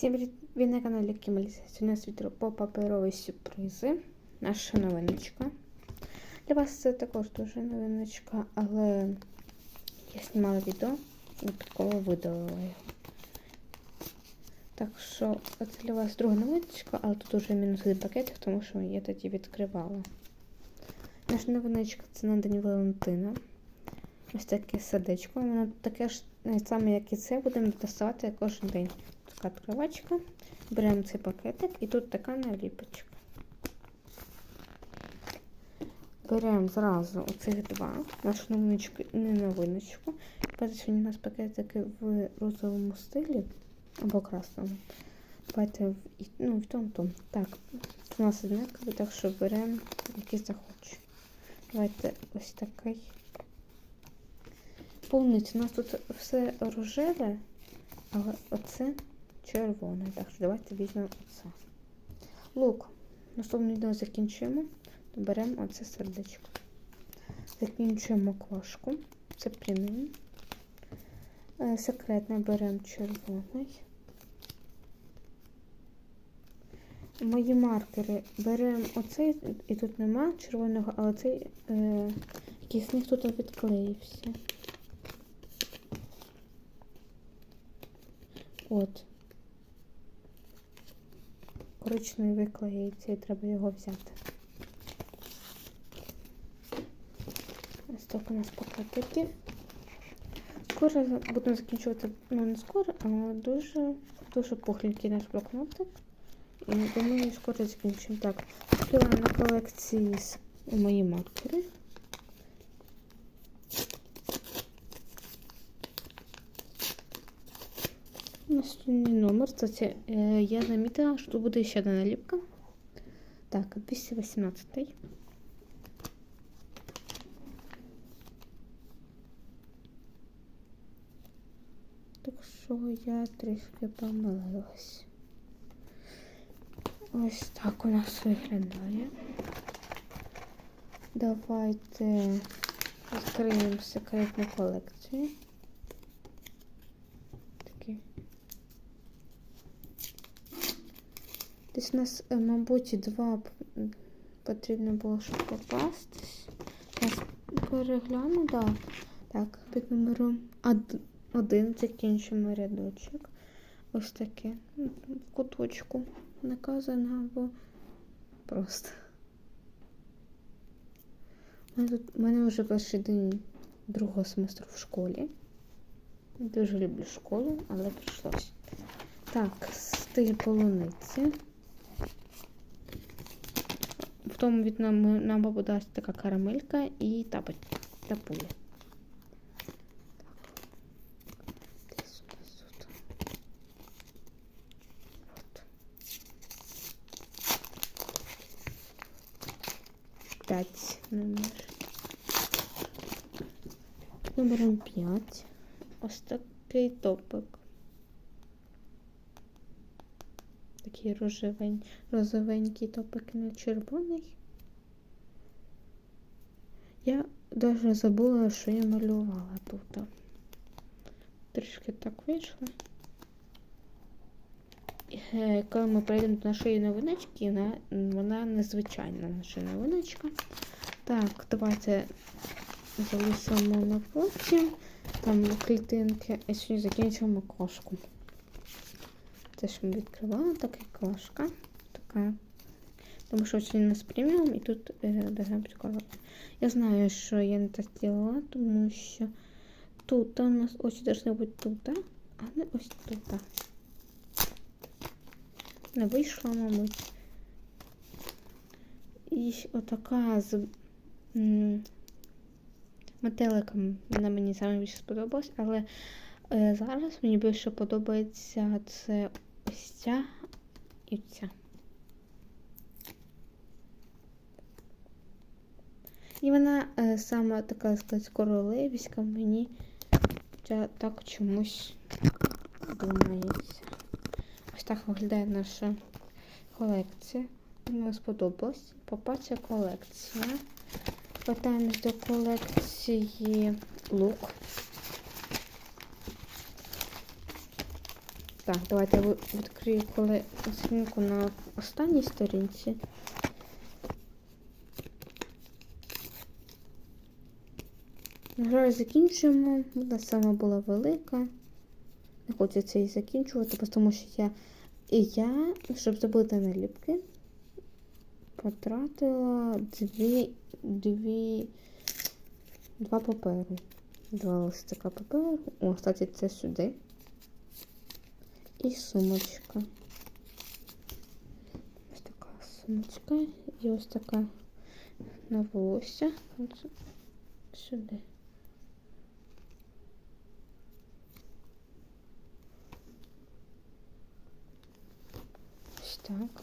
Всім привіт! На каналі Кімаліса. Сьогодні нас відео по паперові сюрпризи. Наша новиночка. Для вас це також дуже новиночка, але я знімала відео і випадково видалила його. Так що це для вас друга новиночка, але тут уже мінус один пакетик, тому що я тоді відкривала. Наша новиночка це на День Валентина. Ось таке сердечко. Воно таке ж саме, як і це, будемо доставати кожен день. Така відкривачка. Беремо цей пакетик і тут така наліпочка. Беремо зразу оцих два, нашу новиночку не новиночку. Бачите, у нас пакетики в розовому стилі або красному. Давайте в, ну, в тому. Так, у нас однакові, так що беремо який захоче. Давайте ось такий. Повністю, у нас тут все рожеве, але оце червоне. Так що давайте візьмемо оце. Лук. Наступне відео закінчуємо. Беремо оце сердечко. Закінчуємо квашку. Це преміум. Секретне беремо червоний. Мої маркери беремо оцей, і тут нема червоного, але цей е, них тут відклеївся. От. Коричневий виклеїться і треба його взяти. Ось так у нас пакетики. Скоро будемо закінчувати, ну не скоро, а дуже дуже пухленький наш блокнотик. І думаю, скоро закінчимо. Так, купила на колекції мої маркери. Наступний номер, кстати, э, я заметила, что буде ще одна наліпка. Так, 218. Так що я трішки помилилась. Ось так у нас виглядає. Давайте відкриємо секретну колекцію. Десь у нас, е, мабуть, два потрібно було, щоб попастись. Зараз перегляну, да. Так, під номером один закінчимо рядочок. Ось таке. В куточку наказано або просто. У мене, у мене вже перший день другого семестру в школі. Дуже люблю школу, але прийшлось. Так, стиль полуниці. В тому від нам, нам попадається така карамелька і тапель, тапуля. П'ять номер. Номером 5. Ось такий топик. Такий рожевень, розовенький топик на червоний. Я навіть забула, що я малювала тут. Трішки так вийшло. Е, коли ми перейдемо до нашої новиночки, вона, вона незвичайна наша новиночка. Так, давайте залишимо на потім. Там клітинки. І сьогодні закінчуємо кошку. Теж ми відкривали така кошка. Така. Тому що сьогодні у нас преміум і тут е, должна бути коробка. Я знаю, що я не так діла, тому що тут у нас очі повинні бути тут, а не ось тут. Не вийшла, мабуть. І отака з метеликом вона мені саме більше сподобалась, але е, зараз мені більше подобається це ось ця і ця. І вона е, саме така сказати, королевська мені так чомусь думається. Ось так виглядає наша колекція. Мені сподобалась. Попаця колекція. Повертаємось до колекції лук. Так, давайте я відкрию коли оцінку на останній сторінці. Гра закінчуємо. Вона сама була велика. Не хочеться її закінчувати, просто тому що я і я, щоб зробити наліпки, потратила дві, дві, два паперу. Два листика паперу. О, кстати, це сюди. І сумочка. Ось така сумочка. І ось така на волосся. От сюди. Так.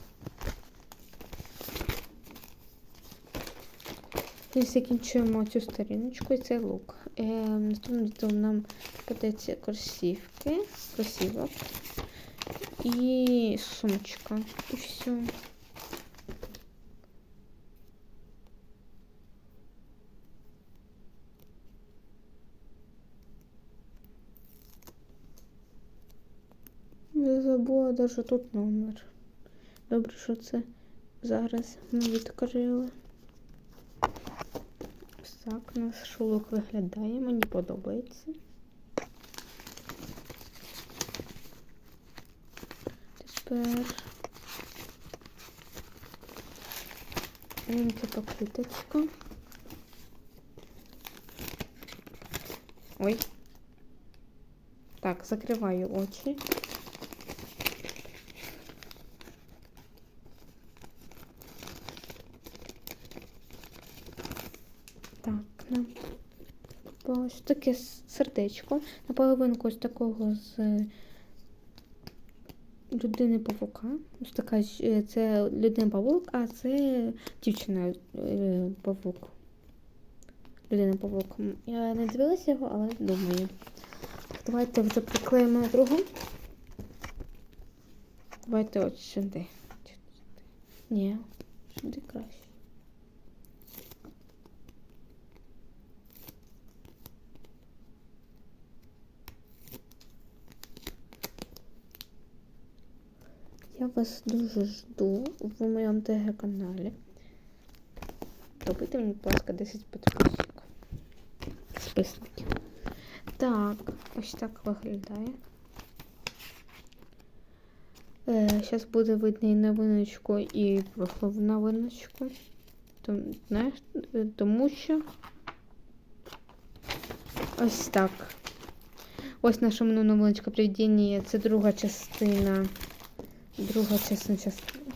І закінчуємо цю сторіночку і цей лук. Е, наступним нам подається кросівки, кросівок і сумочка. І все. Я забула даже тут номер. Добре, що це зараз ми відкрили. Так наш шулок виглядає, мені подобається. Тепер маленька покриточка. Ой. Так, закриваю очі. Так, нам ось таке с- сердечко. Наполовинку ось такого з людини павука. Ось така е, це людина павук, а це дівчина е, павук. Людина павук. Я не дивилася його, але думаю. Давайте вже приклеїмо другу. Давайте от сюди. Ні, сюди краще. Я вас дуже жду в моєму ТГ-каналі. Добити мені, будь ласка, 10 підписчиків. Списників. Так, ось так виглядає. Зараз буде видно і новиночку, і прошлу новиночку. Тому, знаєш, е, тому що ось так. Ось наша новиночка приведення. Це друга частина. Друга частина частина.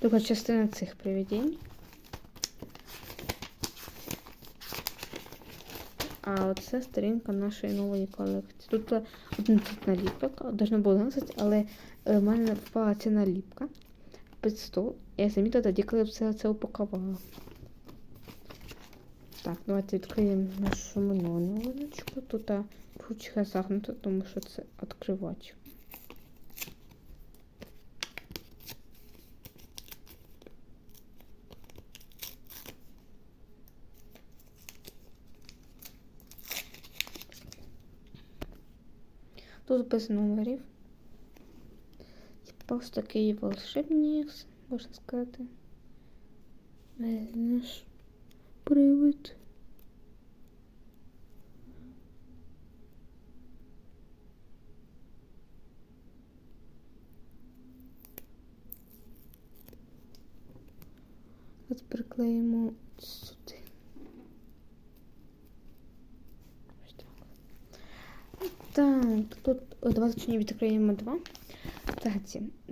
Друга частина цих привидень. А оце сторінка нашої нової колекції. Тут е, 11 наліпок, должно було 11, але е, в мене впала ця наліпка під стол. Я замітила тоді, коли все це упакувала. Так, давайте відкриємо нашу минулу новиночку. Тут а, ручка загнута, тому що це відкривач. Тут без номерів. Просто такий волшебник, можна сказати. Наш привид. От приклеїмо. Ось так. Так, тут о, давайте відкриємо два. Так,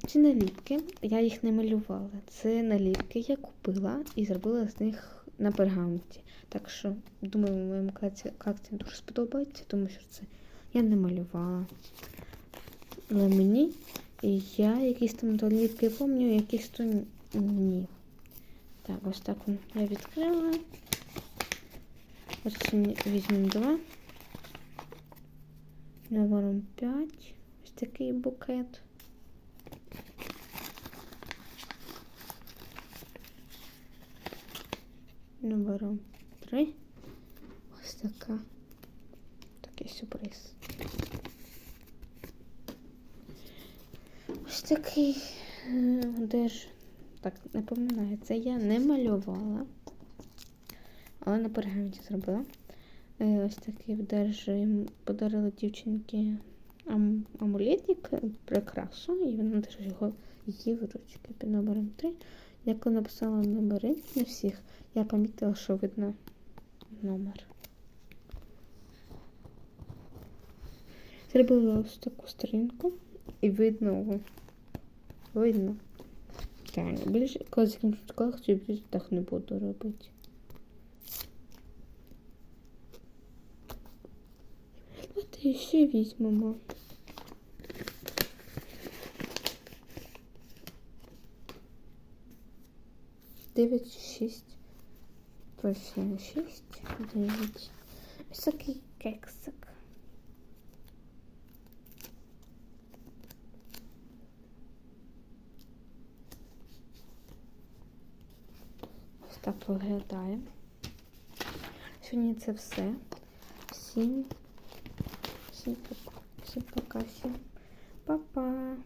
ці, наліпки, я їх не малювала. Це наліпки я купила і зробила з них на пергаменті. Так що, думаю, моєму класі дуже сподобається, тому що це я не малювала. Але мені і я якісь там наліпки пам'ятаю, якісь то ні. Так, ось так я відкрила. Ось візьмемо два. Номером 5. Ось такий букет. Номером 3. Ось така. Такий сюрприз. Ось такий е, де ж. Так, напоминаю, це я не малювала, але на пергаменті зробила. Е, Ось такий держи подарила дівчинки ам амулетик, е, прикрасу, і вона теж його її в ручки під номером 3. Я коли написала номери на всіх, я помітила, що видно номер. Зробила ось таку сторінку і видно. Видно. Так, більше, коли закінчу школу, хочу більше так не буду робити. От і ще візьмемо. Дев'ять, шість, точно шість, дев'ять. Ось такий кексик. Ось так виглядає. Сьогодні це все. Всім, всім, пока. всім пока, всім па-па.